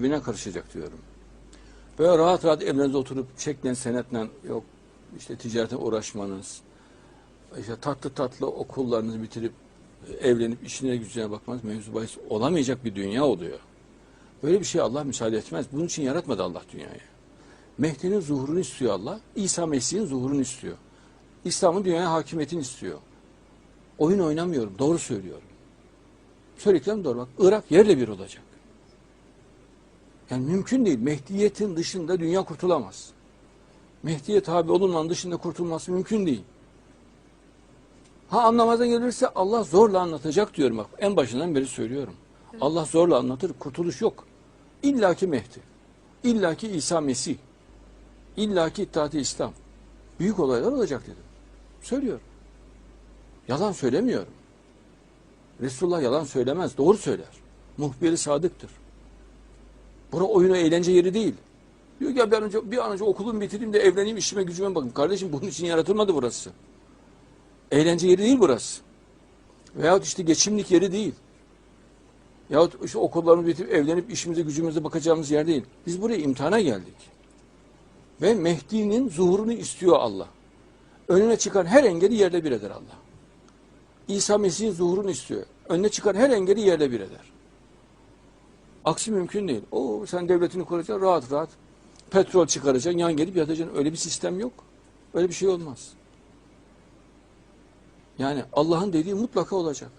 birbirine karışacak diyorum. Böyle rahat rahat evlerinizde oturup çekle senetle yok işte ticarete uğraşmanız, işte tatlı tatlı okullarınızı bitirip e, evlenip işine gücüne bakmanız mevzu bahis olamayacak bir dünya oluyor. Böyle bir şey Allah müsaade etmez. Bunun için yaratmadı Allah dünyayı. Mehdi'nin zuhurunu istiyor Allah. İsa Mesih'in zuhurunu istiyor. İslam'ın dünyaya hakimiyetini istiyor. Oyun oynamıyorum. Doğru söylüyorum. Söylediklerim doğru. Bak Irak yerle bir olacak. Yani mümkün değil. Mehdiyetin dışında dünya kurtulamaz. Mehdiye tabi olunmanın dışında kurtulması mümkün değil. Ha anlamadan gelirse Allah zorla anlatacak diyorum bak. En başından beri söylüyorum. Allah zorla anlatır. Kurtuluş yok. İlla ki Mehdi. İlla ki İsa Mesih. İlla ki İttihat-ı İslam. Büyük olaylar olacak dedim. Söylüyorum. Yalan söylemiyorum. Resulullah yalan söylemez. Doğru söyler. Muhbiri sadıktır. Bura oyunu eğlence yeri değil. Diyor ki ya ben önce, bir an önce okulumu bitireyim de evleneyim işime gücüme bakayım. Kardeşim bunun için yaratılmadı burası. Eğlence yeri değil burası. Veyahut işte geçimlik yeri değil. Yahut işte okullarımızı bitirip evlenip işimize gücümüze bakacağımız yer değil. Biz buraya imtihana geldik. Ve Mehdi'nin zuhurunu istiyor Allah. Önüne çıkan her engeli yerle bir eder Allah. İsa Mesih'in zuhurunu istiyor. Önüne çıkan her engeli yerle bir eder. Aksi mümkün değil. O sen devletini kuracaksın rahat rahat. Petrol çıkaracaksın, yan gelip yatacaksın. Öyle bir sistem yok. Öyle bir şey olmaz. Yani Allah'ın dediği mutlaka olacak.